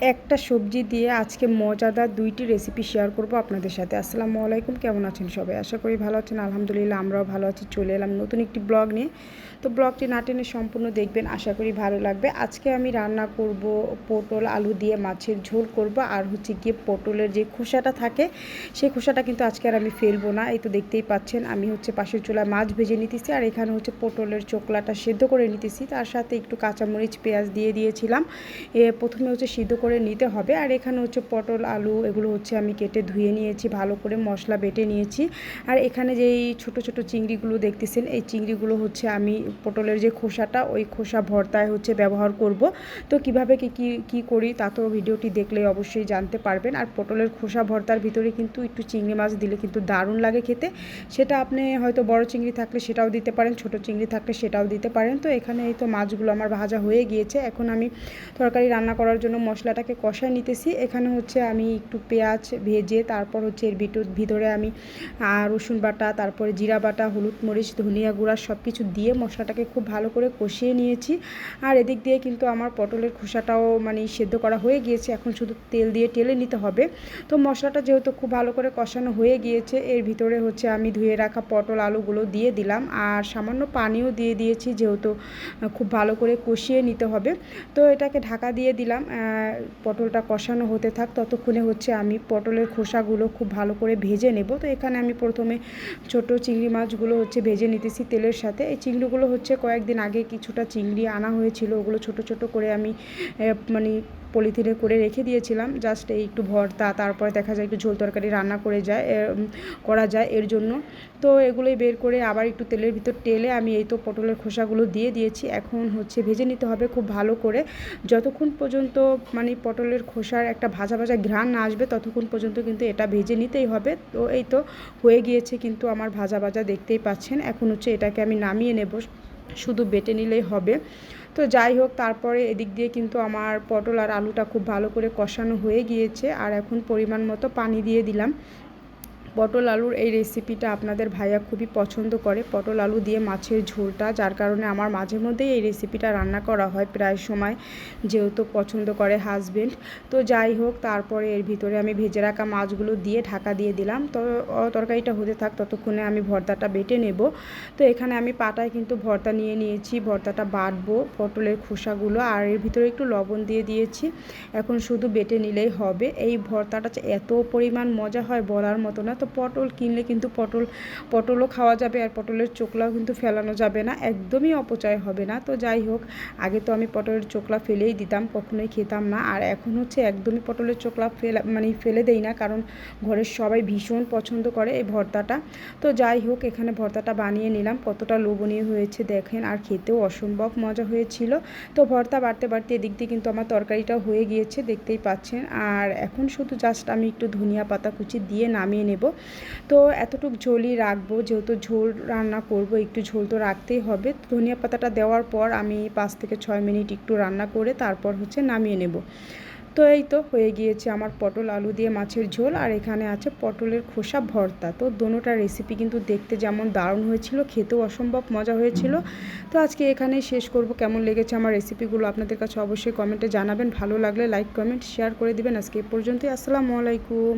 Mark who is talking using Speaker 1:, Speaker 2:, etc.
Speaker 1: একটা সবজি দিয়ে আজকে মজাদার দুইটি রেসিপি শেয়ার করব আপনাদের সাথে। আসসালামু আলাইকুম, কেমন আছেন সবাই? আশা করি ভালো আছেন। আলহামদুলিল্লাহ, আমরাও ভালো আছি। চলে এলাম নতুন একটি ব্লগ নিয়ে। তো ব্লগটি না টেনে সম্পূর্ণ দেখবেন, আশা করি ভালো লাগবে। আজকে আমি রান্না করব পটল, আলু দিয়ে মাছের ঝোল করব। আর হচ্ছে গিয়ে পটলের যে খোসাটা থাকে, সেই খোসাটা কিন্তু আজকে আর আমি ফেলব না। এই তো দেখতেই পাচ্ছেন, আমি হচ্ছে পাশের চুলায় মাছ ভেজে নিতেছি। আর এখানে হচ্ছে পটলের চোকলাটা সেদ্ধ করে নিতেছি। তার সাথে একটু কাঁচামরিচ, পেঁয়াজ দিয়ে দিয়েছিলাম। এ, প্রথমে হচ্ছে সিদ্ধ করে নিতে হবে। আর এখানে হচ্ছে পটল, আলু এগুলো হচ্ছে আমি কেটে ধুয়ে নিয়েছি, ভালো করে মশলা বেটে নিয়েছি। আর এখানে যেই ছোট ছোট চিংড়িগুলো দেখতেছেন, এই চিংড়িগুলো হচ্ছে আমি পটলের যে খোসাটা, ওই খোসা ভর্তায় হচ্ছে ব্যবহার করব। তো কীভাবে কি কি, কী করি তা তো ভিডিওটি দেখলে অবশ্যই জানতে পারবেন। আর পটলের খোসা ভর্তার ভিতরে কিন্তু একটু চিংড়ি মাছ দিলে কিন্তু দারুণ লাগে খেতে। সেটা আপনি হয়তো বড় চিংড়ি থাকলে সেটাও দিতে পারেন, ছোট চিংড়ি থাকলে সেটাও দিতে পারেন। তো এখানে এই তো মাছগুলো আমার ভাজা হয়ে গিয়েছে। এখন আমি তরকারি রান্না করার জন্য মশলাটাকে কষায় নিতেছি। এখানে হচ্ছে আমি একটু পেঁয়াজ ভেজে, তারপর হচ্ছে এর ভিতর ভিতরে আমি রসুন বাটা, তারপরে জিরা বাটা, হলুদ মরিচ, ধনিয়া গুঁড়া সব কিছু দিয়ে মশলাটাকে খুব ভালো করে কষিয়ে নিয়েছি। আর এদিক দিয়ে কিন্তু আমার পটলের খোসাটাও মানে সেদ্ধ করা হয়ে গিয়েছে। এখন শুধু তেল দিয়ে টেলে নিতে হবে। তো মশলাটা যেহেতু খুব ভালো করে কষানো হয়ে গিয়েছে, এর ভিতরে হচ্ছে আমি ধুয়ে রাখা পটল আলুগুলো দিয়ে দিলাম। আর সামান্য পানিও দিয়ে দিয়েছি যেহেতু খুব ভালো করে কষিয়ে নিতে হবে। তো এটাকে ঢাকা দিয়ে দিলাম। পটলটা কষানো হতে থাক, ততক্ষণে হচ্ছে আমি পটলের খোসাগুলো খুব ভালো করে ভেজে নেব। তো এখানে আমি প্রথমে ছোট চিংড়ি মাছগুলো হচ্ছে ভেজে নিতেছি তেলের সাথে। এই চিংড়িগুলো হচ্ছে কয়েকদিন আগে কিছুটা চিংড়ি আনা হয়েছিল, ওগুলো ছোট ছোট করে আমি মানে পলিথিনে করে রেখে দিয়েছিলাম। জাস্ট এই একটু ভর্তা, তারপরে দেখা যায় একটু ঝোল তরকারি রান্না করে যায় করা যায় এর জন্য। তো এগুলোই বের করে আবার একটু তেলের ভিতর টেলে আমি এই তো পটলের খোসাগুলো দিয়ে দিয়েছি। এখন হচ্ছে ভেজে নিতে হবে খুব ভালো করে। যতক্ষণ পর্যন্ত মানে পটলের খোসার একটা ভাজা ভাজা ঘ্রাণ না আসবে, ততক্ষণ পর্যন্ত কিন্তু এটা ভেজে নিতেই হবে। তো এই তো হয়ে গিয়েছে কিন্তু আমার ভাজা ভাজা দেখতেই পাচ্ছেন। এখন হচ্ছে এটাকে আমি নামিয়ে নেব। শুধু বেটে নিলেই হবে। তো যাই হোক, তারপরে এদিক দিয়ে কিন্তু আমার পটল আর আলুটা খুব ভালো করে কষানো হয়ে গিয়েছে। আর এখন পরিমাণ মতো পানি দিয়ে দিলাম। পটল আলুর এই রেসিপিটা আপনাদের ভাইয়া খুবই পছন্দ করে। পটল আলু দিয়ে মাছের ঝোলটা, যার কারণে আমার মাঝে মধ্যেই এই রেসিপিটা রান্না করা হয় প্রায় সময়, যেহেতু পছন্দ করে হাজবেন্ড তো যাই হোক, তারপরে এর ভিতরে আমি ভেজে রাখা মাছগুলো দিয়ে ঢাকা দিয়ে দিলাম। তো তরকারিটা হতে থাক, ততক্ষণে আমি ভর্তাটা বেটে নেব। তো এখানে আমি পাটায় কিন্তু ভর্তা নিয়ে নিয়েছি, ভর্তাটা বাটবো পটলের খোসাগুলো। আর এর ভিতরে একটু লবণ দিয়ে দিয়েছি, এখন শুধু বেটে নিলেই হবে। এই ভর্তাটা এত পরিমাণ মজা হয় বলার মতো না, তো পটল কিনলে কিন্তু পটল, পটলও খাওয়া যাবে আর পটলের চোকলাও কিন্তু ফেলানো যাবে না, একদমই অপচয় হবে না। তো যাই হোক, আগে তো আমি পটলের চোকলা ফেলেই দিতাম, কখনোই খেতাম না। আর এখন হচ্ছে একদমই পটলের চোকলা ফেলা মানে ফেলে দেই না, কারণ ঘরের সবাই ভীষণ পছন্দ করে এই ভর্তাটা। তো যাই হোক, এখানে ভর্তাটা বানিয়ে নিলাম, কতটা লোভনীয় হয়েছে দেখেন, আর খেতেও অসম্ভব মজা হয়েছিল। তো ভর্তা বাড়তে বাড়তে এদিক দিয়ে কিন্তু আমার তরকারিটা হয়ে গিয়েছে, দেখতেই পাচ্ছেন। আর এখন শুধু জাস্ট আমি একটু ধনিয়া পাতা কুচি দিয়ে নামিয়ে নেব। তো এতটুক ঝোলই রাখব, যেহেতু ঝোল রান্না করব, একটু ঝোল তো রাখতেই হবে। ধনিয়া পাতাটা দেওয়ার পর আমি পাঁচ থেকে ছয় মিনিট একটু রান্না করে তারপর হচ্ছে নামিয়ে নেব। তো এই তো হয়ে গিয়েছে আমার পটল, আলু দিয়ে মাছের ঝোল, আর এখানে আছে পটলের খোসা ভর্তা। তো দোনোটা রেসিপি কিন্তু দেখতে যেমন দারুণ হয়েছিল, খেতেও অসম্ভব মজা হয়েছিল। তো আজকে এখানেই শেষ করব। কেমন লেগেছে আমার রেসিপিগুলো আপনাদের কাছে অবশ্যই কমেন্টে জানাবেন। ভালো লাগলে লাইক কমেন্ট শেয়ার করে দিবেন। আজকে এ পর্যন্তই। আসসালামু আলাইকুম।